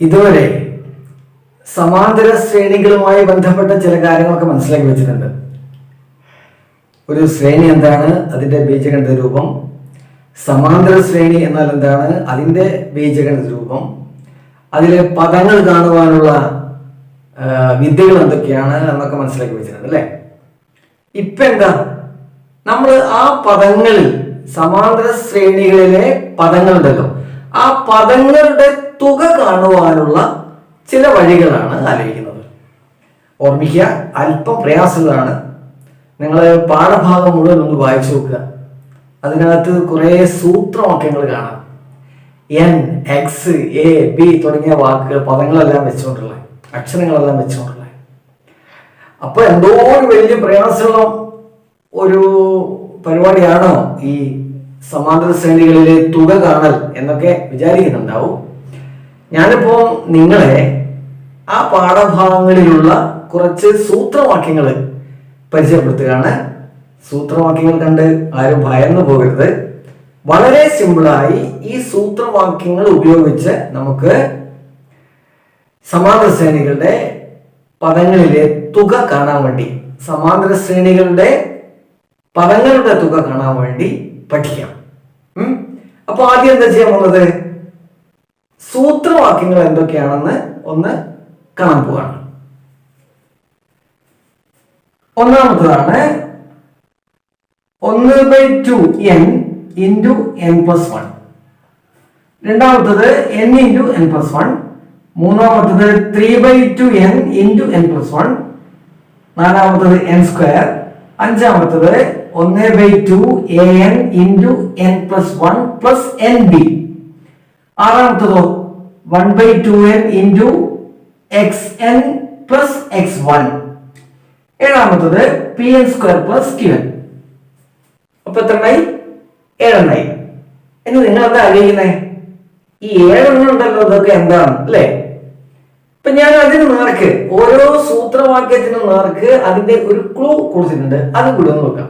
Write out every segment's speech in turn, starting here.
ഇതുവരെ സമാന്തര ശ്രേണികളുമായി ബന്ധപ്പെട്ട ചില കാര്യങ്ങളൊക്കെ മനസ്സിലാക്കി വെച്ചിട്ടുണ്ട്. ഒരു ശ്രേണി എന്താണ്? അതിന്റെ ബീജഗണിത രൂപം. സമാന്തര ശ്രേണി എന്നാൽ എന്താണ്? അതിന്റെ ബീജഗണിത രൂപം. അതിലെ പദങ്ങൾ കാണുവാനുള്ള വിദ്യകൾ എന്തൊക്കെയാണ് എന്നൊക്കെ മനസ്സിലാക്കി വെച്ചിട്ടുണ്ട് അല്ലേ? ഇപ്പൊ എന്താ? നമ്മൾ ആ പദങ്ങളിൽ സമാന്തര ശ്രേണികളിലെ പദങ്ങളുണ്ടല്ലോ. ആ പദങ്ങളുടെ തുക കാണുവാനുള്ള ചില വഴികളാണ് ആലോചിക്കുന്നത്. ഓർമ്മിക്കുക അല്പം പ്രയാസങ്ങളാണ്. നിങ്ങൾ പാഠഭാഗം മുഴുവൻ ഒന്ന് വായിച്ചു നോക്കുക. അതിനകത്ത് കുറേ സൂത്രവാക്യങ്ങൾ കാണാം. എൻ എക്സ് എ ബി തുടങ്ങിയ വാക്കുകൾ പദങ്ങളെല്ലാം വെച്ചുകൊണ്ടുള്ള അക്ഷരങ്ങളെല്ലാം വെച്ചുകൊണ്ടുള്ള. അപ്പൊ എന്തോ ഒരു വലിയ പ്രയാസമുള്ള ഒരു പരിപാടിയാണോ ഈ സമാന്തര ശ്രേണികളിലെ തുക കാണൽ എന്നൊക്കെ വിചാരിക്കുന്നുണ്ടാവും. ഞാനിപ്പോ നിങ്ങളെ ആ പാഠഭാഗങ്ങളിലുള്ള കുറച്ച് സൂത്രവാക്യങ്ങൾ പരിചയപ്പെടുത്തുകയാണ്. സൂത്രവാക്യങ്ങൾ കണ്ട് ആരും ഭയന്നു പോകരുത്. വളരെ സിമ്പിളായി ഈ സൂത്രവാക്യങ്ങൾ ഉപയോഗിച്ച് നമുക്ക് സമാന്തര ശ്രേണികളുടെ പദങ്ങളിലെ തുക കാണാൻ വേണ്ടി സമാന്തര ശ്രേണികളുടെ പദങ്ങളുടെ തുക കാണാൻ വേണ്ടി പഠിക്കാം? അപ്പൊ ആദ്യം എന്താ ചെയ്യാൻ പോകുന്നത്? സൂത്രവാക്യങ്ങൾ എന്തൊക്കെയാണെന്ന് ഒന്ന് കാണാൻ പോവാണ്. ഒന്നാമത്തതാണ് ഒന്ന് by two n into n plus one രണ്ടാമത്തത് n into n plus one മൂന്നാമത്തത് three by two n into n plus one നാലാമത്തത് എൻ സ്ക്വയർ അഞ്ചാമത്തത് ഒന്ന് by two a n into n plus one plus n b ആറാമത്തതോ? One by two n into x n plus x one ഏഴാമത്തത് p n square plus q n അപ്പൊ എത്രണ്ണായി ഏഴെണ്ണായി. ഇനി നിങ്ങൾ എന്താ ആഗ്രഹിക്കുന്നേ? ഈ ഏഴെണ്ണം ഉണ്ടല്ലോ ഇതൊക്കെ എന്താണ്? അല്ലേ? ഇപ്പൊ ഞാൻ അതിന് നേർക്ക് ഓരോ സൂത്രവാക്യത്തിനും നേർക്ക് അതിന്റെ ഒരു ക്ലൂ കൊടുത്തിട്ടുണ്ട്. അത് കൂടെ ഒന്ന് നോക്കാം.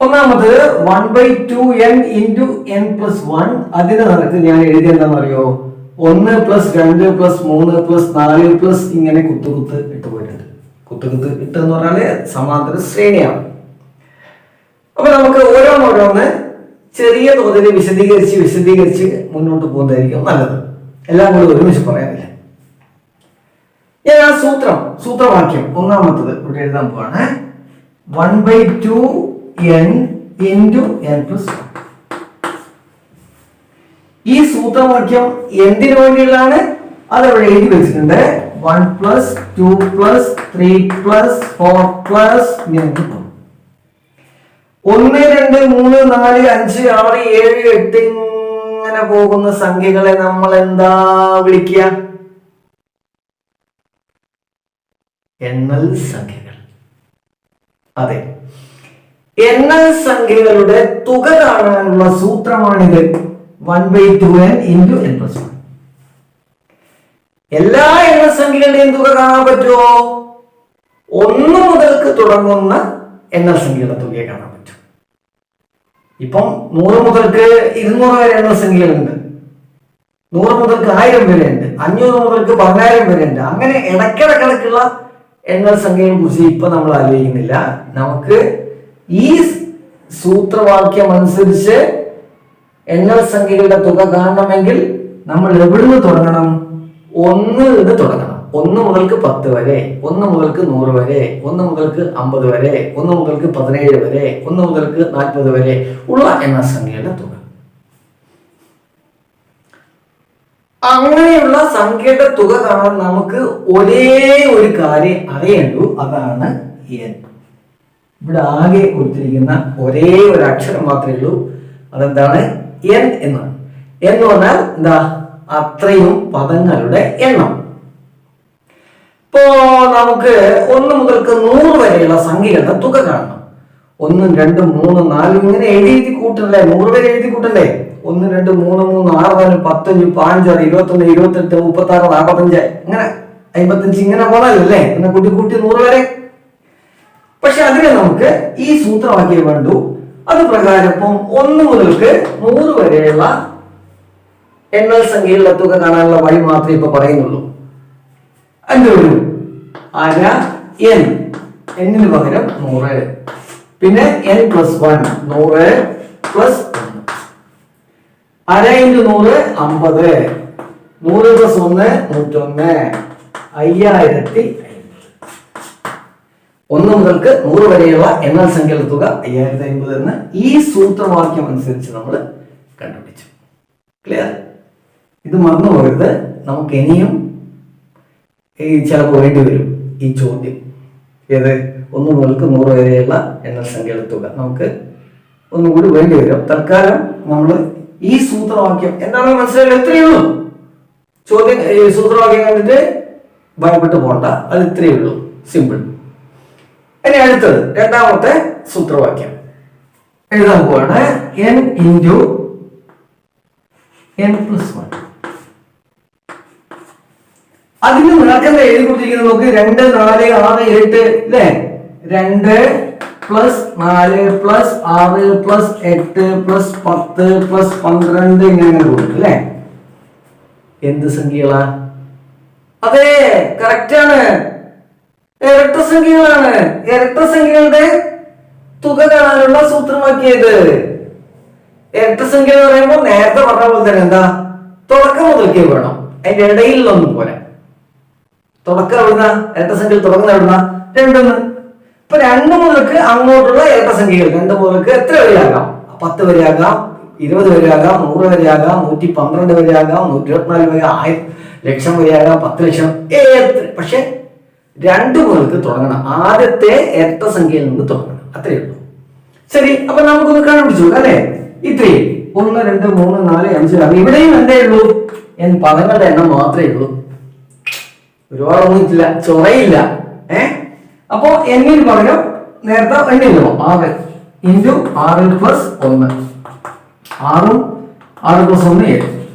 ഒന്നാമത് one by two n into n plus one അതിന് നിരക്ക് ഞാൻ എഴുതി എന്താണെന്ന് അറിയോ ഒന്ന് പ്ലസ് രണ്ട് പ്ലസ് മൂന്ന് പ്ലസ് നാല് പ്ലസ് ഇങ്ങനെ കുത്തു കുത്ത് ഇട്ട് പോയിട്ടുണ്ട്. കുത്തു കുത്ത് ഇട്ട് എന്ന് പറഞ്ഞാൽ സമാന്തര ശ്രേണിയാണ്. അപ്പൊ നമുക്ക് ഓരോന്നോരോന്ന് ചെറിയ തോതിൽ വിശദീകരിച്ച് വിശദീകരിച്ച് മുന്നോട്ട് പോകുന്നതായിരിക്കും നല്ലത്. എല്ലാം കൂടി ഒരുമിച്ച് പറയാനില്ല. ഞാൻ ആ സൂത്രം സൂത്രവാക്യം ഒന്നാമത്തത് ഇവിടെ എഴുതാൻ പോവാണ്. One by two n into n plus ഈ സൂത്രവാക്യം എന്തിനു വേണ്ടിയുള്ളതാണ്? അത് ഇവിടെ എഴുതി വെച്ചിട്ടുണ്ട്. One plus two plus three plus four plus ഒന്ന് രണ്ട് മൂന്ന് നാല് അഞ്ച് ആറ് ഏഴ് എട്ട് ഇങ്ങനെ പോകുന്ന സംഖ്യകളെ നമ്മൾ എന്താ വിളിക്കുക എണ്ണൽ സംഖ്യകൾ. അതെ. എണ്ണൽ സംഖ്യകളുടെ തുക കാണാനുള്ള സൂത്രമാണിത്. One by two n into n plus one എല്ലാ എണ്ണൽ സംഖ്യകളുടെയും തുക കാണാൻ പറ്റുമോ ഒന്ന് മുതൽക്ക് തുടങ്ങുന്ന എണ്ണൽ സംഖ്യയുടെ തുകയെ കാണാൻ പറ്റും. ഇപ്പം നൂറ് മുതൽക്ക് ഇരുന്നൂറ് വരെ എണ്ണൽ സംഖ്യകളുണ്ട്. നൂറ് മുതൽക്ക് ആയിരം വരെ ഉണ്ട്. അഞ്ഞൂറ് മുതൽക്ക് പതിനായിരം വരെ ഉണ്ട്. അങ്ങനെ ഇടയ്ക്കിടക്കിടക്കുള്ള എണ്ണൽ സംഖ്യയെ കുറിച്ച് ഇപ്പൊ നമ്മൾ ആലോചിക്കുന്നില്ല. നമുക്ക് ഈ സൂത്രവാക്യം അനുസരിച്ച് എണ്ണൽ സംഖ്യകളുടെ തുക കാണണമെങ്കിൽ നമ്മൾ എവിടെ നിന്ന് തുടങ്ങണം? ഒന്ന് ഇത് തുടങ്ങണം. ഒന്ന് മുതൽക്ക് പത്ത് വരെ ഒന്ന് മുതൽക്ക് നൂറ് വരെ ഒന്ന് മുതൽക്ക് അമ്പത് വരെ ഒന്ന് മുതൽക്ക് പതിനേഴ് വരെ ഒന്ന് മുതൽക്ക് നാൽപ്പത് വരെ ഉള്ള എണ്ണ സംഖ്യയുടെ തുക. അങ്ങനെയുള്ള സംഖ്യയുടെ തുക കാണാൻ നമുക്ക് ഒരേ ഒരു കാര്യം അറിയേണ്ടു. അതാണ് എൻ ഇവിടെ ആകെ കൊടുത്തിരിക്കുന്ന ഒരേ ഒരു അക്ഷരം മാത്രമേ ഉള്ളൂ. അതെന്താണ്? എൻ എന്നാണ്. എന്ന് പറഞ്ഞാൽ എന്താ? അത്രയും പദങ്ങളുടെ എണ്ണം. ഇപ്പോ നമുക്ക് ഒന്ന് മുതൽക്ക് നൂറ് വരെയുള്ള സംഖ്യകളുടെ തുക കാണണം. ഒന്നും രണ്ടും മൂന്നും നാലും ഇങ്ങനെ എഴുതി കൂട്ടണ്ടേ? നൂറ് വരെ എഴുതി കൂട്ടണ്ടേ? ഒന്ന് രണ്ട് മൂന്ന് മൂന്ന് ആറ് നാല് പത്തഞ്ച് പതിനഞ്ചാറ് ഇരുപത്തൊന്ന് ഇരുപത്തെട്ട് മുപ്പത്തി ആറ് നാൽപ്പത്തഞ്ച് ഇങ്ങനെ അമ്പത്തഞ്ച് ഇങ്ങനെ പോകാനല്ലേ എന്നെ കൂട്ടി കൂട്ടി നൂറ് വരെ. അതിന് നമുക്ക് ഈ സൂത്രവാക്യം വേണ്ടു അത് പ്രകാരം ഇപ്പം ഒന്ന് മുതൽക്ക് നൂറ് വരെയുള്ള എണ്ണൽ സംഖ്യയിലുള്ള തുക കാണാനുള്ള വഴി മാത്രമേ ഇപ്പൊ പറയുന്നുള്ളൂ. അതിന്റെ ഒരു അര എൻ എന്നിന് പകരം നൂറ്. പിന്നെ എൻ പ്ലസ് വൺ നൂറ് പ്ലസ് അര ഇന്റു നൂറ്? അമ്പത്. നൂറ് പ്ലസ് ഒന്ന് നൂറ്റൊന്ന്. അയ്യായിരത്തി ഒന്ന് മുതൽക്ക് നൂറ് വരെയുള്ള എണ്ണൽ സംഖ്യയുടെ തുക അയ്യായിരത്തി അമ്പത് എന്ന് ഈ സൂത്രവാക്യം അനുസരിച്ച് നമ്മൾ കണ്ടുപിടിച്ചു. ക്ലിയർ ഇത് മറന്നു പോകരുത്. നമുക്ക് ഇനിയും ഈ ചിലപ്പോൾ വേണ്ടി വരും ഈ ചോദ്യം. ഏത്? ഒന്ന് മുതൽക്ക് നൂറ് വരെയുള്ള എണ്ണൽ സംഖ്യയുടെ തുക. നമുക്ക് ഒന്നും കൂടി വേണ്ടി വരും. തൽക്കാലം നമ്മൾ ഈ സൂത്രവാക്യം എന്താണെന്ന് മനസ്സിലായത് എത്രയുള്ളൂ ചോദ്യം സൂത്രവാക്യം കണ്ടിട്ട് ഭയപ്പെട്ട് പോകണ്ട അത് ഇത്രയേ ഉള്ളൂ. സിമ്പിൾ ഇനി അടുത്തത് രണ്ടാമത്തെ സൂത്രവാക്യം. എഴുതാൻ പോവാണ്. N into n plus one അതിന് നിനക്കെന്താ എഴുതി കൊടുത്തിരിക്കുന്നത് നോക്ക് രണ്ട് നാല് ആറ് എട്ട് അല്ലേ രണ്ട് പ്ലസ് നാല് പ്ലസ് ആറ് പ്ലസ് എട്ട് പ്ലസ് പത്ത് പ്ലസ് പന്ത്രണ്ട് ഇങ്ങനെ കൊടുക്കും അല്ലേ എന്ത് സംഖ്യകളാ? അതെ കറക്റ്റ് ആണ്. ഇരട്ട സംഖ്യകളാണ് ഇരട്ട സംഖ്യകളുടെ തുക കാണാനുള്ള സൂത്രമാക്കിയത്. ഇരട്ട സംഖ്യ എന്ന് പറയുമ്പോൾ നേരത്തെ പറഞ്ഞ പോലെ തന്നെ എന്താ? തുടക്കം മുതൽക്കേ വേണം. അതിന്റെ ഇടയിലൊന്നും പോലെ തുടക്കം എവിടുന്ന? ഇരട്ട സംഖ്യയിൽ തുടങ്ങുന്ന എവിടുന്ന? രണ്ടൊന്ന്. ഇപ്പൊ രണ്ട് മുതൽക്ക് അങ്ങോട്ടുള്ള ഇരട്ട സംഖ്യകൾ രണ്ട് മുതൽക്ക് എത്ര വരെയാകാം? പത്ത് വരെയാകാം ഇരുപത് വരെയാകാം നൂറ് വരെയാകാം നൂറ്റി പന്ത്രണ്ട് വരെയാകാം നൂറ്റി ഇരുപത്തിനാല് വരെ ആയിരം ലക്ഷം വരെയാകാം പത്ത് ലക്ഷം. ഏത്? പക്ഷെ രണ്ട് മുതൽക്ക് തുടങ്ങണം. ആദ്യത്തെ എത്ര സംഖ്യയിൽ നിന്ന് തുടങ്ങണം. അത്രയേ ഉള്ളൂ. ശരി അപ്പൊ നമുക്കൊന്ന് കണ്ടുപിടിച്ചു അല്ലേ? ഇത്രയും. ഒന്ന് രണ്ട് മൂന്ന് നാല് അഞ്ച് ആറ്. ഇവിടെയും എന്തേ ഉള്ളൂ? ഞാൻ പദങ്ങളുടെ എണ്ണം മാത്രമേ ഉള്ളൂ. ഒരുപാടൊന്നും ഇല്ല ചൊറയില്ല. ഏ? അപ്പോ എന്നിന് പകരം നേരത്തെ എണ്ണില്ലോ ആറ് ഇന്റു ആറ് പ്ലസ് ഒന്ന്. ആറും ആറ് പ്ലസ് ഒന്ന് ഏഴ്.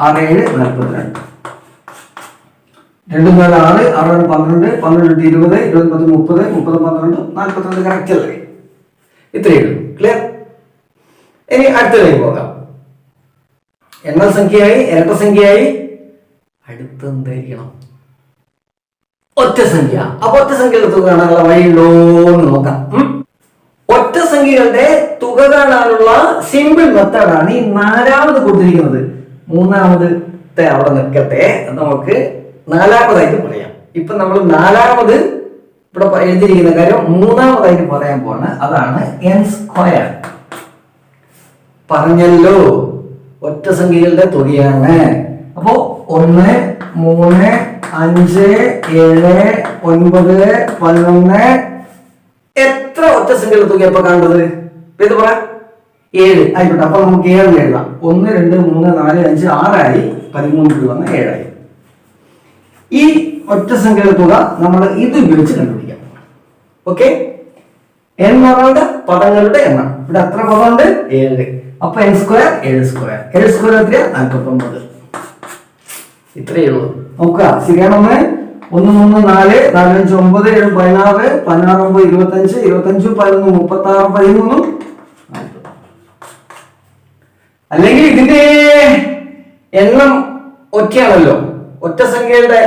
ആറ് ഏഴ് നാൽപ്പത്തിരണ്ട് രണ്ട് നാല് ആറ് ആറ് രണ്ട് പന്ത്രണ്ട് പന്ത്രണ്ട് ഇരുപത് ഇരുപത് പത്ത് മുപ്പത് മുപ്പത് പന്ത്രണ്ട് നാൽപ്പത്തിരണ്ട് കറക്റ്റ് അല്ലേ? ഇത്രയേ ഉള്ളൂ. ക്ലിയർ ഇനി അടുത്തതിലേക്ക് പോകാം. എണ്ണ സംഖ്യയായി ഇരട്ട സംഖ്യയായി. അടുത്ത എന്തായിരിക്കണം? ഒറ്റ സംഖ്യ. അപ്പൊ ഒറ്റ സംഖ്യയുടെ തുക കാണാനുള്ള വഴിയുണ്ടോ എന്ന് നോക്കാം. ഒറ്റ സംഖ്യകളുടെ തുക കാണാനുള്ള സിമ്പിൾ മെത്തേഡാണ് ഈ നാലാമത് കൊടുത്തിരിക്കുന്നത്. മൂന്നാമത് അവിടെ നിൽക്കട്ടെ. നമുക്ക് നാലാമതായിട്ട് പറയാം. ഇപ്പൊ നമ്മൾ നാലാമത് ഇവിടെ എഴുതിയിരിക്കുന്ന കാര്യം മൂന്നാമതായിട്ട് പറയാൻ പോവാണ്. അതാണ് എൻ സ്ക്വയർ പറഞ്ഞല്ലോ. ഒറ്റ സംഖ്യകളുടെ തുകയാണ്. അപ്പോ ഒന്ന് മൂന്ന് അഞ്ച് ഏഴ് ഒൻപത് പതിനൊന്ന്. എത്ര ഒറ്റ സംഖ്യകളുടെ തുക ഇപ്പൊ കാണുന്നത്? ഇത് പറ. ഏഴ്. ആയിക്കോട്ടെ അപ്പൊ നമുക്ക് ഏഴ് എഴുതാം. ഒന്ന് രണ്ട് മൂന്ന് നാല് അഞ്ച് ആറായി. പതിമൂന്ന് വന്ന് ഏഴായി. ഈ ഒറ്റ സംഖ്യയുടെ തുക നമ്മൾ ഇത് ഉപയോഗിച്ച് കണ്ടുപിടിക്കാം. ഓക്കെ എൻ പറയുന്നത് പദങ്ങളുടെ എണ്ണം. ഇവിടെ എത്ര പദമുണ്ട്? ഏഴ്. അപ്പൊ എൻ സ്ക്വയർ ഏഴ് സ്ക്വയർ ഏഴ് സ്ക്വയർ എത്ര നാൽപ്പത്തി ഒമ്പത് ഇത്രയേ ഉള്ളൂ. നോക്കുക. ശരിയാണ് ഒന്ന്. ഒന്ന് മൂന്ന് നാല് നാലഞ്ച് ഒമ്പത് ഏഴ് പതിനാറ് പതിനാറ് ഒമ്പത് ഇരുപത്തഞ്ച് ഇരുപത്തഞ്ച് പതിനൊന്ന് മുപ്പത്തി ആറ് പതിമൂന്നും. അല്ലെങ്കിൽ ഇതിന്റെ എണ്ണം ഒറ്റയാണല്ലോ. ഒറ്റ സംഖ്യയുടെ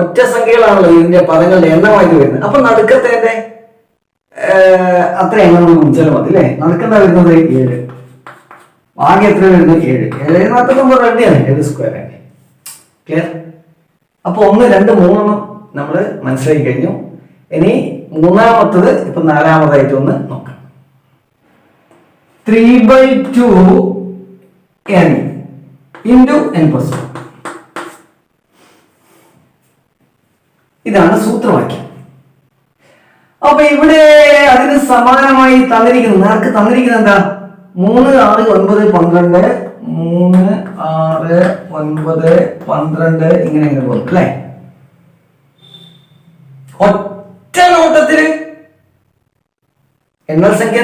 ഒറ്റ സംഖ്യകളാണല്ലോ ഇതിന്റെ പദങ്ങളുടെ എണ്ണമായിട്ട് വരുന്നത്. അപ്പൊ നടുക്കത്തെ അത്ര എണ്ണം നമുക്ക് ഗുണിച്ചാലും മതി അല്ലേ? നടുക്കുന്ന വരുന്നത് ഏഴ്. ആകെ എത്ര വരുന്നത് ഏഴ്? ഏഴ് നാൽപ്പത്തൊമ്പത് റെഡിയാണ് ഏഴ് സ്ക്വയർ തന്നെ ക്ലിയർ അപ്പൊ ഒന്ന് രണ്ട് മൂന്നെണ്ണം നമ്മൾ മനസ്സിലാക്കി കഴിഞ്ഞു. ഇനി മൂന്നാമത്തത് ഇപ്പൊ നാലാമതായിട്ട് ഒന്ന് നോക്കാം. Three by two n into n plus one ഇതാണ് സൂത്രവാക്യം. അപ്പൊ ഇവിടെ അതിന് സമാനമായി തന്നിരിക്കുന്നത് നിനക്ക് തന്നിരിക്കുന്നത് എന്താ? മൂന്ന് ആറ് ഒൻപത് പന്ത്രണ്ട് മൂന്ന് ആറ് ഒൻപത് പന്ത്രണ്ട് ഇങ്ങനെ ഇങ്ങനെ പോകും അല്ലേ? ഒറ്റ നോട്ടത്തിൽ എണ്ണൽ സംഖ്യ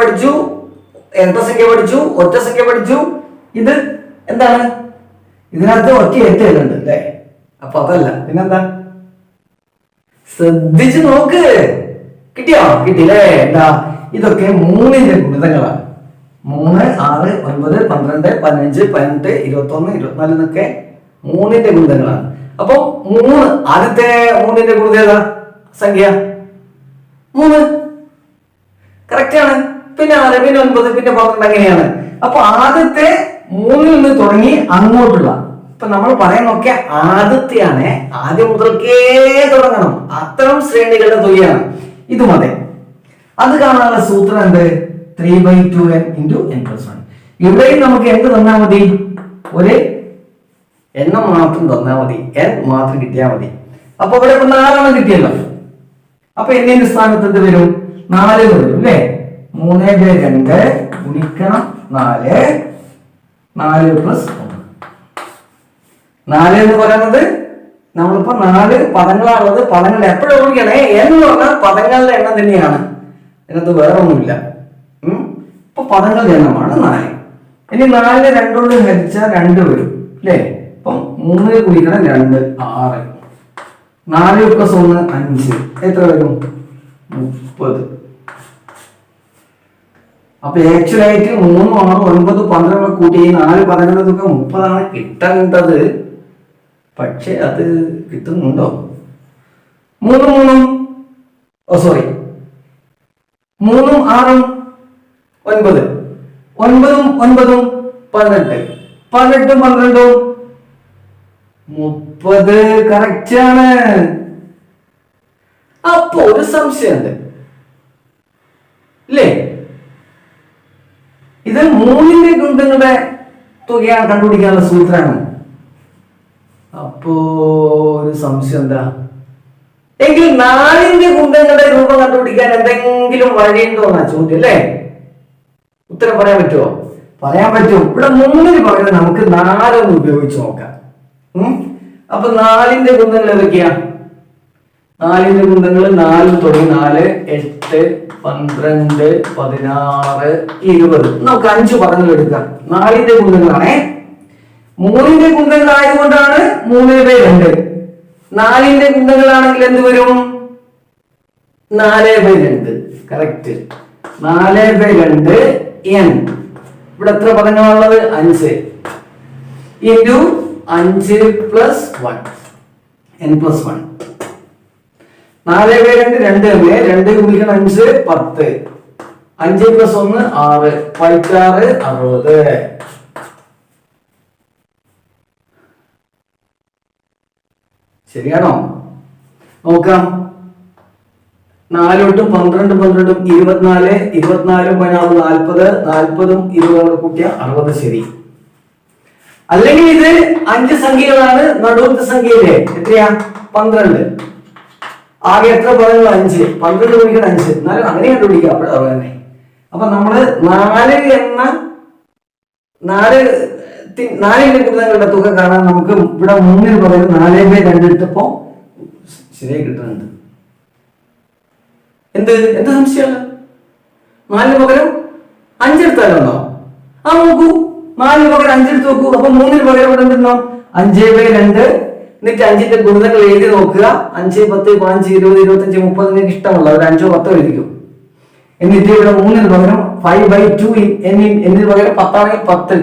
പഠിച്ചു സംഖ്യ പഠിച്ചു ഒറ്റ സംഖ്യ പഠിച്ചു. ഇത് എന്താണ്? ഇതിനകത്ത് ഒറ്റ എട്ട് അല്ലേ? അപ്പൊ അതല്ല പിന്നെന്താ? ശ്രദ്ധിച്ചു നോക്ക്. കിട്ടിയോ? കിട്ടിയില്ലേ? എന്താ? ഇതൊക്കെ മൂന്നിന്റെ ഗുണിതങ്ങളാണ് മൂന്ന് ആറ് ഒൻപത് പന്ത്രണ്ട് പതിനഞ്ച് പതിനെട്ട് ഇരുപത്തി ഒന്ന് ഇരുപത്തിനാല് എന്നൊക്കെ മൂന്നിന്റെ ഗുണിതങ്ങളാണ് അപ്പൊ മൂന്ന് ആദ്യത്തെ മൂന്നിന്റെ ഗുണിത ഏതാ? സംഖ്യ? മൂന്ന്. കറക്റ്റ് ആണ്. പിന്നെ ആറ് പിന്നെ ഒൻപത് പിന്നെ പന്ത്രണ്ട് അങ്ങനെയാണ്. അപ്പൊ ആദ്യത്തെ മൂന്നിൽ നിന്ന് തുടങ്ങി അങ്ങോട്ടുള്ള ഇപ്പൊ നമ്മൾ പറയുന്നൊക്കെ ആദ്യത്തെയാണ് ആദ്യം മുതൽക്കേ തുടങ്ങണം. അത്തരം ശ്രേണികളുടെ തുകയാണ് ഇത് മതി അത് കാണാനുള്ള സൂത്രം എന്ത്? Three by two n into n plus one ഇവിടെയും നമുക്ക് എന്ത് തന്നാൽ മതി? ഒരു എണ്ണം മാത്രം തന്നാൽ മതി. എൻ മാത്രം കിട്ടിയാൽ മതി. അപ്പൊ ഇവിടെ ഇപ്പൊ നാലെണ്ണം കിട്ടിയല്ലോ. അപ്പൊ എന്നിന്റെ സ്ഥാനത്ത് എന്ത് വരും? നാല് വരും അല്ലേ? മൂന്ന് രണ്ട് ഗുണിക്കണം നാല്. നാല് പ്ലസ് ഒന്ന്. നാല് എന്ന് പറയുന്നത് നമ്മളിപ്പോ നാല് പദങ്ങളാണുള്ളത്. പദങ്ങൾ എപ്പോഴും ഓർമ്മിക്കണേ എന്ന് പറഞ്ഞാൽ പദങ്ങളുടെ എണ്ണം തന്നെയാണ്. ഇതിനകത്ത് വേറെ ഒന്നുമില്ല. ഇപ്പൊ പദങ്ങളുടെ എണ്ണമാണ് നാല്. ഇനി നാലിന് രണ്ടുകൊണ്ട് ഹരിച്ചാൽ രണ്ട് വരും അല്ലേ? ഇപ്പം മൂന്ന് കുടിക്കണം രണ്ട് ആറ്. നാല് പ്ലസ് ഒന്ന് അഞ്ച്. എത്ര വരും? മുപ്പത്. അപ്പൊ ആക്ച്വലായിട്ട് മൂന്ന് ആറ് ഒൻപത് പന്ത്രണ്ട് കൂട്ടി നാല് പതിനൊക്കെ മുപ്പതാണ്. കിട്ടേണ്ടത് പക്ഷെ അത് കിട്ടുന്നുണ്ടോ? മൂന്നും മൂന്നും. ഓ സോറി മൂന്നും ആറും ഒൻപത്. ഒൻപതും ഒൻപതും പതിനെട്ട്. പതിനെട്ടും പന്ത്രണ്ടും മുപ്പത്. ആണ്. അപ്പൊ ഒരു സംശയമുണ്ട്. ഇല്ലേ? ഇത് മൂന്നിന്റെ ഗുണ്ടങ്ങളുടെ തുകയാണ് കണ്ടുപിടിക്കാനുള്ള സൂത്രമാണ് അപ്പോ ഒരു സംശയം എന്താ? എങ്കിൽ നാലിന്റെ കുന്തങ്ങളുടെ രൂപം കണ്ടുപിടിക്കാൻ എന്തെങ്കിലും വഴിയുണ്ടോ എന്നാ ചോദ്യം അല്ലേ? ഉത്തരം പറയാൻ പറ്റുമോ പറയാൻ പറ്റും. ഇവിടെ മൂന്നിന് പകരം നമുക്ക് നാലൊന്ന് ഉപയോഗിച്ച് നോക്കാം? അപ്പൊ നാലിന്റെ കുന്തങ്ങൾ ഏതൊക്കെയാ? നാലിന്റെ കുന്തങ്ങൾ നാല് തുടങ്ങി നാല് എട്ട് പന്ത്രണ്ട് പതിനാറ് ഇരുപത്. നമുക്ക് അഞ്ച് പദങ്ങൾ എടുക്കാം. നാലിന്റെ ഗുണ്ടങ്ങളാണേ മൂന്നിന്റെ കുന്തങ്ങൾ ആയതുകൊണ്ടാണ് മൂന്ന് ബൈ രണ്ട്. നാലിന്റെ കുന്തങ്ങളാണെങ്കിൽ എന്ത് വരും? നാല് ബൈ രണ്ട്. കറക്റ്റ് നാല് ബൈ രണ്ട് എൻ ഇവിടെ എത്ര പദങ്ങളാണുള്ളത് അഞ്ച്. ഇന്റു അഞ്ച് plus one n plus one നാല് ബൈ രണ്ട് രണ്ട് തന്നെ രണ്ട്. കുമ്പിക്കണം അഞ്ച് പത്ത്. അഞ്ച് പ്ലസ് ഒന്ന് ആറ്. പതിറ്റാറ് അറുപത്. ശരിയാണോ? നോക്കാം. നാലോട്ടും പന്ത്രണ്ട് പന്ത്രണ്ടും ഇരുപത്തിനാല് ഇരുപത്തിനാലും പതിനാറ് നാൽപ്പത് നാൽപ്പതും ഇരുപതും കൂട്ടിയ അറുപത് ശരി. അല്ലെങ്കിൽ ഇത് അഞ്ച് സംഖ്യകളാണ് നടുവത്തെ സംഖ്യയിലെ എത്രയാ? പന്ത്രണ്ട്. ആകെ എത്ര പദങ്ങൾ? അഞ്ച്. പന്ത്രണ്ട് കുടിക്കണം അഞ്ച്. എന്നാലും അങ്ങനെ കണ്ടുപിടിക്കാം. അപ്പോൾ അത് തന്നെ അപ്പൊ നമ്മൾ നാല് എന്ന നാല് നാലിന്റെ കുടുംബങ്ങളുടെ തുക കാണാൻ നമുക്ക് ഇവിടെ മൂന്നിന് പകരം നാലേ ബൈ രണ്ട് ഇട്ടപ്പോ ശരിയായി കിട്ടുന്നുണ്ട്. എന്ത്? എന്ത് സംശയമാണ്? നാലിന് പകരം അഞ്ചെടുത്താലോ ആ നോക്കൂ. നാലിന് പകരം അഞ്ചെടുത്ത് നോക്കൂ. അപ്പൊ മൂന്നിന് പകരം ഇവിടെ എന്തെന്നോ? അഞ്ചേ ബൈ രണ്ട്. എന്നിട്ട് അഞ്ചിന്റെ ഗുണിതങ്ങൾ എഴുതി നോക്കുക. അഞ്ച് പത്ത് പതിനഞ്ച് ഇരുപത് ഇരുപത്തഞ്ച് മുപ്പത് നിങ്ങൾക്ക് ഇഷ്ടമുള്ള ഒരു അഞ്ചോ പത്തോ എഴുതിക്കും എന്നിട്ട് ഇവിടെ മൂന്നിന് പകരം ഫൈവ് ബൈ ടു എന്നിന് പകരം പത്താണെങ്കിൽ പത്ത്.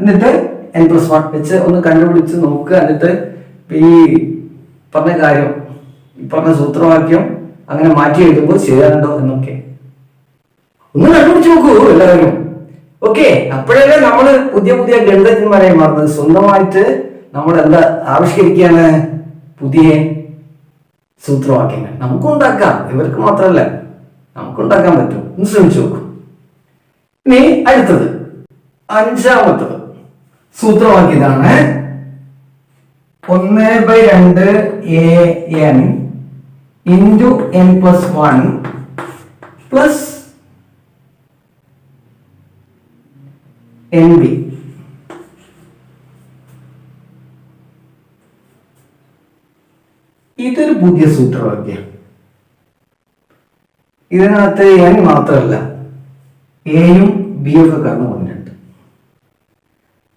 എന്നിട്ട് എൻ പ്ലസ് വൺ വെച്ച് ഒന്ന് കണ്ടുപിടിച്ച് നോക്കുക. എന്നിട്ട് ഈ പറഞ്ഞ കാര്യം ഈ പറഞ്ഞ സൂത്രവാക്യം അങ്ങനെ മാറ്റി എഴുതുമ്പോൾ ശരിയാണോ എന്നൊക്കെ. ഒന്ന് കണ്ടുപിടിച്ച് നോക്കൂ എല്ലാവരും. ഓക്കെ അപ്പോഴല്ലേ നമ്മൾ പുതിയ പുതിയ ഗണിതജ്ഞന്മാരെ മാറുന്നത്. സ്വന്തമായിട്ട് നമ്മൾ എന്താ ആവിഷ്കരിക്കുകയാണ്? പുതിയ സൂത്രവാക്യങ്ങൾ. നമുക്കുണ്ടാക്കാം ഇവർക്ക് മാത്രമല്ല നമുക്കുണ്ടാക്കാൻ പറ്റും. ഒന്ന് ശ്രമിച്ചു നോക്കൂ. ഇനി അടുത്തത്. അഞ്ചാമത്തത്. സൂത്രവാക്യം ഇതാണ് ഒന്ന് ബൈ രണ്ട് a n into n plus one plus n b ഇതൊരു പുതിയ സൂത്രവാക്യം. ഇതിനകത്ത് എൻ മാത്രമല്ല എയും ബിയും കടന്നു വന്നിട്ടുണ്ട്.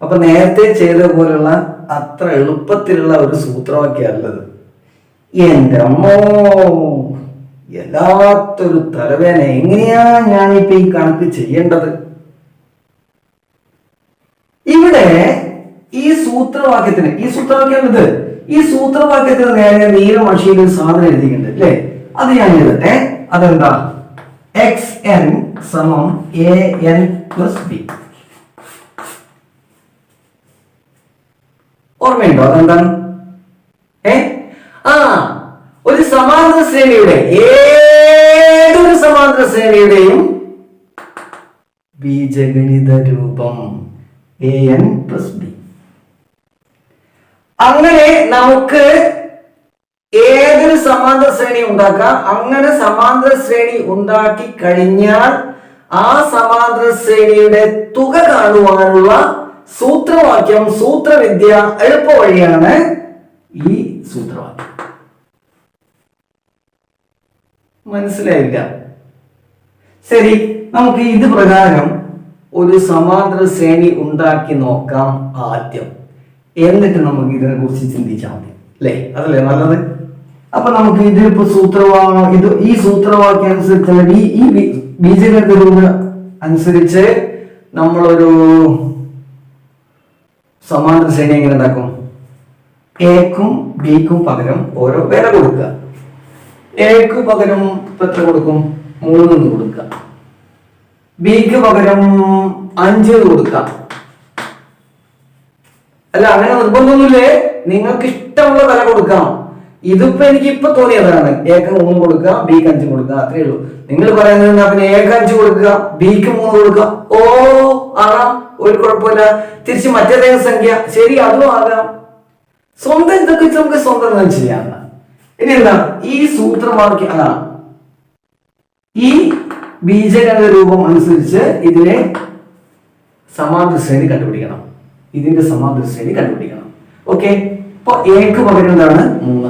അപ്പൊ നേരത്തെ ചെയ്ത പോലുള്ള അത്ര എളുപ്പത്തിലുള്ള ഒരു സൂത്രവാക്യമല്ലത് എന്റെ അമ്മോ എല്ലാത്തൊരു തലവേന എങ്ങനെയാ ഞാനിപ്പോ ഈ കണക്ക് ചെയ്യേണ്ടത്? ഇവിടെ ഈ സൂത്രവാക്യത്തിന് ഈ സൂത്രവാക്യം ഇത് ഈ സൂത്രവാക്യത്തിന് നേരെ നീല മഷിയിൽ ഒരു സാധനം എഴുതിയിട്ടുണ്ട് അല്ലേ? അത് ഞാൻ എഴുതട്ടെ. അതെന്താ? എക്സ് എൻ സമം എ എൻ പ്ലസ് ബി ഓർമ്മയുണ്ടോ? അതെന്താണ്? ഏ? ആ ഒരു സമാന്തര ശ്രേണിയുടെ ഏതൊരു സമാന്തര ശ്രേണിയുടെയും ബീജഗണിത രൂപം എ എൻ പ്ലസ് ബി അങ്ങനെ നമുക്ക് ഏതൊരു സമാന്തര ശ്രേണി ഉണ്ടാക്കാം? അങ്ങനെ സമാന്തര ശ്രേണി ഉണ്ടാക്കി കഴിഞ്ഞാൽ ആ സമാന്തര ശ്രേണിയുടെ തുക കാണുവാനുള്ള സൂത്രവാക്യം സൂത്രവിദ്യ എളുപ്പ വഴിയാണ് ഈ സൂത്രവാക്യം. മനസ്സിലായില്ല? ശരി നമുക്ക് ഇത് പ്രകാരം ഒരു സമാന്തര ശ്രേണി ഉണ്ടാക്കി നോക്കാം ആദ്യം. എന്നിട്ട് നമുക്ക് ഇതിനെ കുറിച്ച് ചിന്തിച്ചാൽ മതി. അല്ലേ? അതല്ലേ നല്ലത്? അപ്പൊ നമുക്ക് ഇതിലിപ്പോ സൂത്രവാക്യം ഇത് ഈ സൂത്രവാക്യം അനുസരിച്ച് ഈ ബീജഗണിത അനുസരിച്ച് നമ്മളൊരു സമാന്തര ശ്രേണി എങ്ങനെ ഉണ്ടാക്കും? എക്കും ബിക്കും പകരം ഓരോ വില കൊടുക്കുക. എക്ക് പകരം എത്ര കൊടുക്കും? മൂന്ന് കൊടുക്കുക. ബിക്ക് പകരം അഞ്ച് കൊടുക്കാം അല്ല അങ്ങനെ നിർബന്ധമൊന്നുമില്ലേ? നിങ്ങൾക്ക് ഇഷ്ടമുള്ള വില കൊടുക്കാം. ഇതിപ്പോ എനിക്ക് ഇപ്പൊ തോന്നിയതാണ് ഏക്ക് മൂന്ന് കൊടുക്കുക ബിക്ക് അഞ്ച് കൊടുക്കുക. അത്രേ ഉള്ളൂ. നിങ്ങൾ പറയുന്നത് പിന്നെ ഏക്ക് അഞ്ച് കൊടുക്കുക ബിക്ക് മൂന്ന് കൊടുക്കുക. ഓ ആകാം ഒരു കുഴപ്പമില്ല. തിരിച്ച് മറ്റേതെങ്കിലും സംഖ്യ. ശരി അതും ആകാം. സ്വന്തം ഇതൊക്കെ നമുക്ക് സ്വന്തം തന്നെ ചെയ്യാം. ഇനി എന്താ ഈ സൂത്രവാക്യം അതാണ് ഈ ബീജഗണിത രൂപം അനുസരിച്ച് ഇതിനെ സമാന്തര ശ്രേണി കണ്ടുപിടിക്കണം. ഇതിന്റെ സമാന്തര ശ്രേണി കണ്ടുപിടിക്കണം. ഓക്കെ? അപ്പൊ എക്ക് പകരം മൂന്ന്.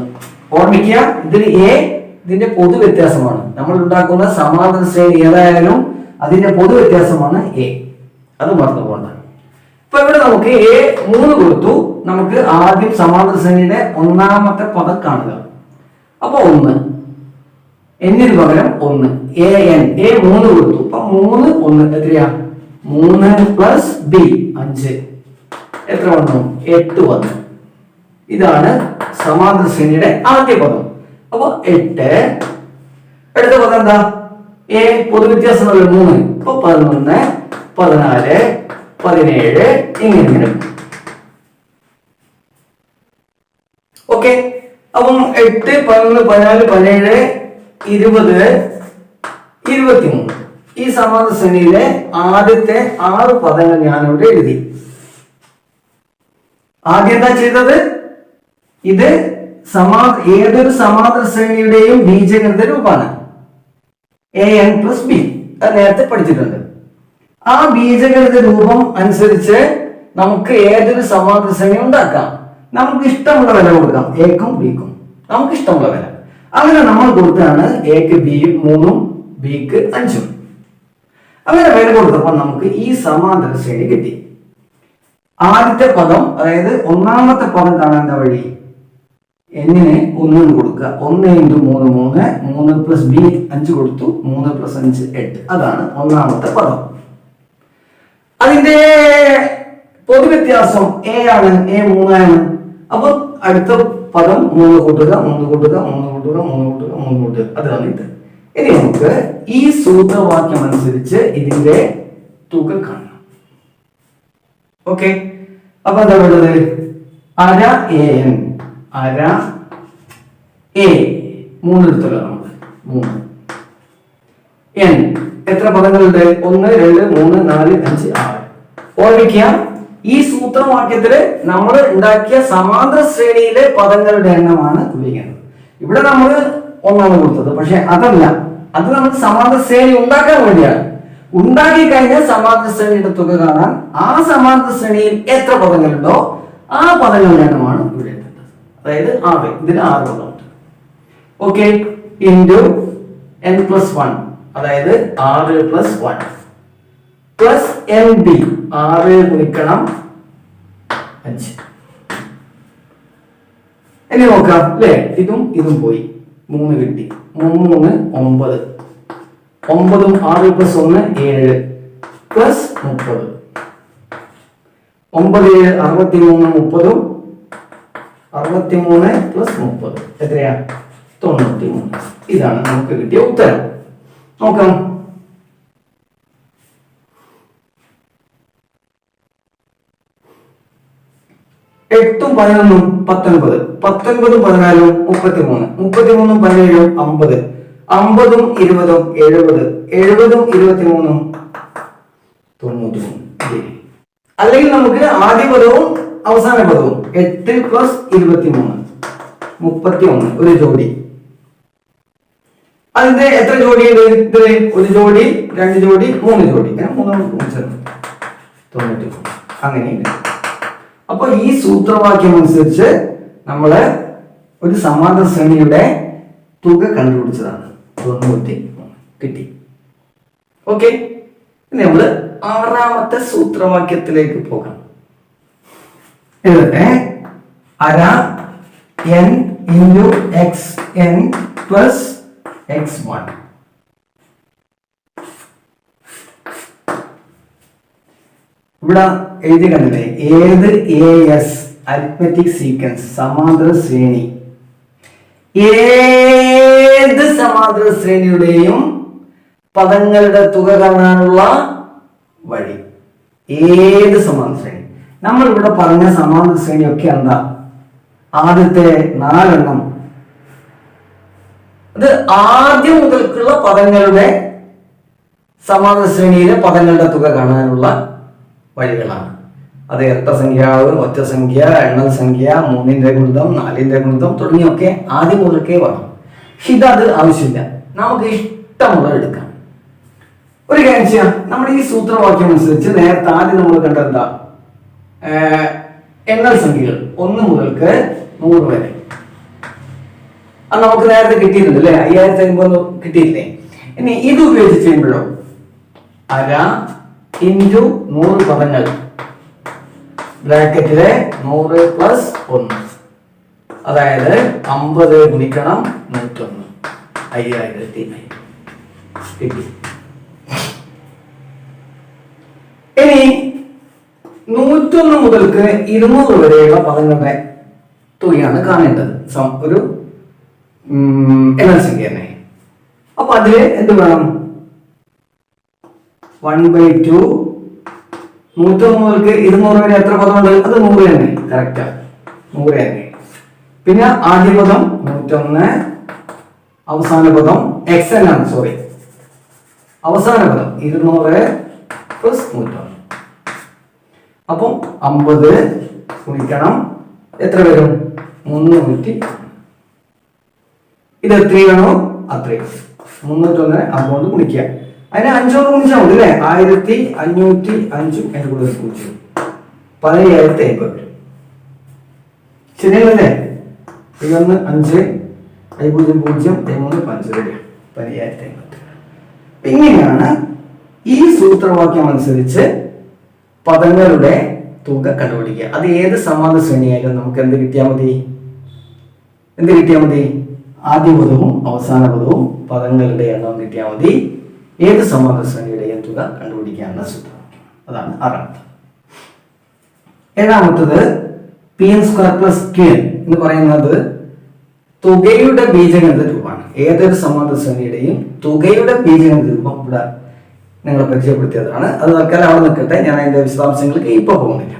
ഓർമ്മിക്കുക ഇതിൽ എ ഇതിന്റെ പൊതു വ്യത്യാസമാണ്. നമ്മൾ ഉണ്ടാക്കുന്ന സമാന്തര ശ്രേണി ഏതായാലും അതിന്റെ പൊതു വ്യത്യാസമാണ് എ അത് മറന്നു പോകണ്ട. ഇപ്പൊ ഇവിടെ നമുക്ക് എ മൂന്ന് കൊടുത്തു. നമുക്ക് ആദ്യം സമാന്തര ശ്രേണിയുടെ ഒന്നാമത്തെ പദം കാണുക. അപ്പൊ ഒന്ന്. എന്നിന് പകരം ഒന്ന്. എ എൻ എ മൂന്ന് കൊടുത്തു. അപ്പൊ മൂന്ന് ഒന്ന് എത്രയാ? മൂന്ന് പ്ലസ് ബി അഞ്ച്. എത്ര വന്നു? എട്ട് വന്നു. ഇതാണ് സമാന്തര ശ്രേണിയുടെ ആദ്യ പദം. അപ്പൊ എട്ട്. അടുത്ത പദം എന്താ? എ പൊതുവ്യത്യാസമല്ല മൂന്ന്. അപ്പൊ പതിനൊന്ന് പതിനാല് പതിനേഴ് ഇങ്ങനെ ഓക്കെ. അപ്പം എട്ട് പതിനൊന്ന് പതിനാല് പതിനേഴ് ഇരുപത് ഇരുപത്തിമൂന്ന്. ഈ സമാന ശ്രേണിയിലെ ആദ്യത്തെ ആറ് പദങ്ങൾ ഞാൻ ഇവിടെ എഴുതി. ആദ്യം എന്താ ചെയ്തത്? ഇത് സമാ ഏതൊരു സമാന്തര ശ്രേണിയുടെയും ബീജഗണിത രൂപമാണ്. എ എൻ പ്ലസ് ബി അത് നേരത്തെ പഠിച്ചിട്ടുണ്ട്. ആ ബീജഗണിത രൂപം അനുസരിച്ച് നമുക്ക് ഏതൊരു സമാന്തര ഉണ്ടാക്കാം. നമുക്ക് ഇഷ്ടമുള്ള വില കൊടുക്കാം. എക്കും ബിക്കും നമുക്ക് ഇഷ്ടമുള്ള വില. അങ്ങനെ നമ്മൾ കൊടുത്താണ് എക്ക് ബിയും മൂന്നും ബിക്ക് അഞ്ചും. അങ്ങനെ വില കൊടുത്തപ്പോൾ നമുക്ക് ഈ സമാന്തര കിട്ടി. ആദ്യത്തെ പദം അതായത് ഒന്നാമത്തെ പദം കാണാൻ എന്താ വഴി? എന്നിന് ഒന്നും കൊടുക്കുക. ഒന്ന് ഇന്റു മൂന്ന് മൂന്ന് മൂന്ന് പ്ലസ് ബി അഞ്ച് കൊടുത്തു. മൂന്ന് പ്ലസ് അഞ്ച് എട്ട്. അതാണ് ഒന്നാമത്തെ പദം. അതിന്റെ പൊതുവ്യത്യാസം എ ആണ് എ മൂന്നാണ് അപ്പൊ അടുത്ത പദം മൂന്ന് കൂട്ടുക മൂന്ന് കൂട്ടുക മൂന്ന് കൂട്ടുക മൂന്ന് കൂട്ടുക മൂന്ന് കൂട്ടുക. അതാണ് ഇത്. ഇനി നമുക്ക് ഈ സൂത്രവാക്യം അനുസരിച്ച് ഇതിന്റെ തുക കാണാം. ഓക്കെ അപ്പൊ എന്താ വേണ്ടത് അര എൻ അര എ മൂന്ന് എടുത്തല്ലോ നമ്മൾ മൂന്ന്. എൻ എത്ര പദങ്ങളുണ്ട്? ഒന്ന് രണ്ട് മൂന്ന് നാല് അഞ്ച് ആറ്. ഓർമ്മിക്കുക ഈ സൂത്രവാക്യത്തിൽ നമ്മൾ ഉണ്ടാക്കിയ സമാന്തര ശ്രേണിയിലെ പദങ്ങളുടെ എണ്ണമാണ് ഉപയോഗിക്കുന്നത് ഇവിടെ നമ്മൾ ഒന്നാണ് കൊടുത്തത് പക്ഷെ അതല്ല. അത് നമുക്ക് സമാന്തര ശ്രേണി ഉണ്ടാക്കാൻ വേണ്ടിയാണ്. ഉണ്ടാക്കി കഴിഞ്ഞാൽ സമാന്തര ശ്രേണിയുടെ തുക കാണാൻ ആ സമാന്തര ശ്രേണിയിൽ എത്ര പദങ്ങളുണ്ടോ ആ പദങ്ങളുടെ എണ്ണമാണ് ഇവിടെ അതായത് ആറ്. ഇതിന് ആറ് പദമുണ്ട് okay into n plus one അതായത് ആറ് plus one plus n b ആറ് ഗുണിക്കണം അഞ്ച്. ഇനി നോക്കാം അല്ലേ ഇതും ഇതും പോയി. മൂന്ന് കിട്ടി. മൂന്ന് മൂന്ന് ഒമ്പത്. ഒമ്പതും ആറ് പ്ലസ് ഒന്ന് ഏഴ്. പ്ലസ് മുപ്പത്. ഒമ്പത് ഏഴ് അറുപത്തി മൂന്ന് മുപ്പതും അറുപത്തി മൂന്ന് പ്ലസ് മുപ്പത്. എത്രയാ? തൊണ്ണൂറ്റി മൂന്ന് ഇതാണ് നമുക്ക് കിട്ടിയ ഉത്തരം. നോക്കാം. എട്ടും പതിനൊന്നും പത്തൊൻപത്. പത്തൊൻപതും പതിനാലും മുപ്പത്തിമൂന്ന്. മുപ്പത്തിമൂന്നും പതിനേഴും അമ്പത്. അമ്പതും ഇരുപതും എഴുപത്. എഴുപതും ഇരുപത്തിമൂന്നും തൊണ്ണൂറ്റി മൂന്ന് അല്ലെങ്കിൽ നമുക്ക് ആദ്യ പദവും അവസാന പദവും എട്ട് പ്ലസ് ഇരുപത്തിമൂന്ന്. മുപ്പത്തി ഒന്ന് ഒരു ജോഡി. അതിന്റെ എത്ര ജോഡിയുണ്ട് ഉണ്ട് ഒരു ജോഡി രണ്ട് ജോഡി മൂന്ന് ജോഡി. തൊണ്ണൂറ്റി അങ്ങനെ അങ്ങനെയുണ്ട്. അപ്പൊ ഈ സൂത്രവാക്യം അനുസരിച്ച് നമ്മൾ ഒരു സമാന്തര ശ്രേണിയുടെ തുക കണ്ടുപിടിച്ചതാണ്. തൊണ്ണൂറ്റി കിട്ടി. ഓക്കെ. ഇനി നമ്മൾ ആറാമത്തെ സൂത്രവാക്യത്തിലേക്ക് പോകണം എഴുതട്ടെ അര N into x n plus x one ഇവിടെ എഴുതി കണ്ടില്ലേ ഏത് എ എസ് അരിത്മെറ്റിക് സീക്വൻസ് സമാന്തര ശ്രേണി? ഏത് സമാന്തര ശ്രേണിയുടെയും പദങ്ങളുടെ തുക കാണാനുള്ള വഴി? ഏത് സമാന്തര ശ്രേണി? നമ്മൾ ഇവിടെ പറഞ്ഞ സമാന്തര ശ്രേണിയൊക്കെ എന്താ? ആദ്യത്തെ നാലെണ്ണം അത് ആദ്യം മുതൽക്കുള്ള പദങ്ങളുടെ സമാന ശ്രേണിയിലെ പദങ്ങളുടെ തുക കാണാനുള്ള വഴികളാണ്. അത് ഒറ്റ സംഖ്യ എണ്ണൽ സംഖ്യ മൂന്നിന്റെ ഗുണിതം നാലിന്റെ ഗുണിതം തുടങ്ങിയൊക്കെ ആദ്യം മുതൽക്കേ വേണം. ഇതത് ആവശ്യമില്ല. നമുക്ക് ഇഷ്ടമുള്ള എടുക്കാം. ഒരു കാര്യം ചെയ്യാം. നമ്മുടെ ഈ സൂത്രവാക്യം അനുസരിച്ച് നേരത്തെ ആദ്യം നമ്മൾ കണ്ടെന്താ എണ്ണൽ സംഖ്യകൾ. ഒന്ന് മുതൽക്ക് നൂറ് വരെ. അത് നമുക്ക് നേരത്തെ കിട്ടിയിട്ടുണ്ട് അല്ലെ? അയ്യായിരത്തി അമ്പത് കിട്ടിയില്ലേ ഇനി ഇത് ഉപയോഗിച്ച് ചെയ്യുമ്പോഴോ അര ഇന്റു നൂറ് പദങ്ങൾ. ബ്രാക്കറ്റിലെ നൂറ് പ്ലസ് ഒന്ന്. അതായത് അമ്പത് ഗുണിക്കണം നൂറ്റൊന്ന്. അയ്യായിരത്തി ഇനി നൂറ്റൊന്ന് മുതൽക്ക് ഇരുന്നൂറ് വരെയുള്ള പദങ്ങളുടെ തുകയാണ് കാണേണ്ടത്. ഒരു എണ്ണൽ സംഖ്യ തന്നെ അപ്പൊ അതിൽ എന്ത് വേണം? വൺ ബൈ ടു നൂറ്റി മുതൽക്ക് ഇരുന്നൂറ് വരെ എത്ര പദമുണ്ട് അത് നൂറ് തന്നെ. കറക്റ്റാ നൂറ് തന്നെ. പിന്നെ ആദ്യ പദം നൂറ്റൊന്ന്. അവസാന പദം എക്സ് എൻ ആണ് സോറി അവസാന പദം ഇരുന്നൂറ് പ്ലസ് നൂറ്റൊന്ന്. അപ്പം അമ്പത് ഗുണിക്കണം. എത്ര വരും? മുന്നൂറ്റി ഇത് എത്രയാണോ അത്രയും. മുന്നൂറ്റൊന്നിനെ അമ്പത് ഗുണിക്കുക. അതിന് അഞ്ചോട് ഗുണിച്ചാൽ മതി അല്ലേ? ആയിരത്തി അഞ്ഞൂറ്റി അഞ്ചും എന്റെ കൂടെ ഗുണിച്ചു പതിനയ്യായിരത്തി അമ്പത് ശരിയല്ലേ? ഇതൊന്ന് അഞ്ച് ഐ പൂജ്യം പൂജ്യം ഐ മൂന്ന് പഞ്ച് പതിനയ്യായിരത്തി അമ്പത് ഇങ്ങനെയാണ് ഈ സൂത്രവാക്യം അനുസരിച്ച് പദങ്ങളുടെ തുക കണ്ടുപിടിക്കുക. അത് ഏത് സമാന ശ്രേണിയായാലും നമുക്ക് എന്ത് കിട്ടിയാൽ മതി? എന്ത് കിട്ടിയാൽ മതി? ആദ്യ പദവും അവസാന പദവും പദങ്ങളുടെ എണ്ണം കിട്ടിയാൽ മതി. ഏത് സമാന ശ്രേണിയുടെയും തുക കണ്ടുപിടിക്കാനുള്ള സൂത്രം. അതാണ് ആറാമത്തെ. ഏഴാമത്തത് p n square plus k എന്ന് പറയുന്നത് തുകയുടെ ബീജഗണിത രൂപമാണ്. ഏതൊരു സമാന ശ്രേണിയുടെയും തുകയുടെ ബീജഗണിത രൂപം ഇവിടെ നിങ്ങളെ പരിചയപ്പെടുത്തിയതാണ്. അത് തൽക്കാലം അവിടെ നിൽക്കട്ടെ. ഞാൻ അതിന്റെ വിശദാംശങ്ങൾക്ക് ഇപ്പൊ പോകുന്നില്ല.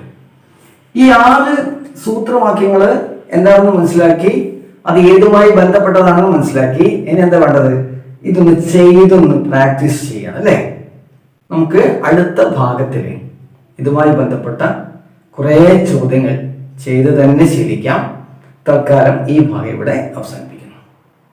ഈ ആറ് സൂത്രവാക്യങ്ങൾ എന്താണെന്ന് മനസ്സിലാക്കി? അത് ഏതുമായി ബന്ധപ്പെട്ടതാണെന്ന് മനസ്സിലാക്കി. ഇനി എന്താ വേണ്ടത്? ഇതൊന്ന് ചെയ്തൊന്ന് പ്രാക്ടീസ് ചെയ്യണം അല്ലേ? നമുക്ക് അടുത്ത ഭാഗത്തിൽ ഇതുമായി ബന്ധപ്പെട്ട കുറേ ചോദ്യങ്ങൾ ചെയ്ത് തന്നെ ശീലിക്കാം. തൽക്കാലം ഈ ഭാഗം ഇവിടെ അവസാനിപ്പിക്കാം.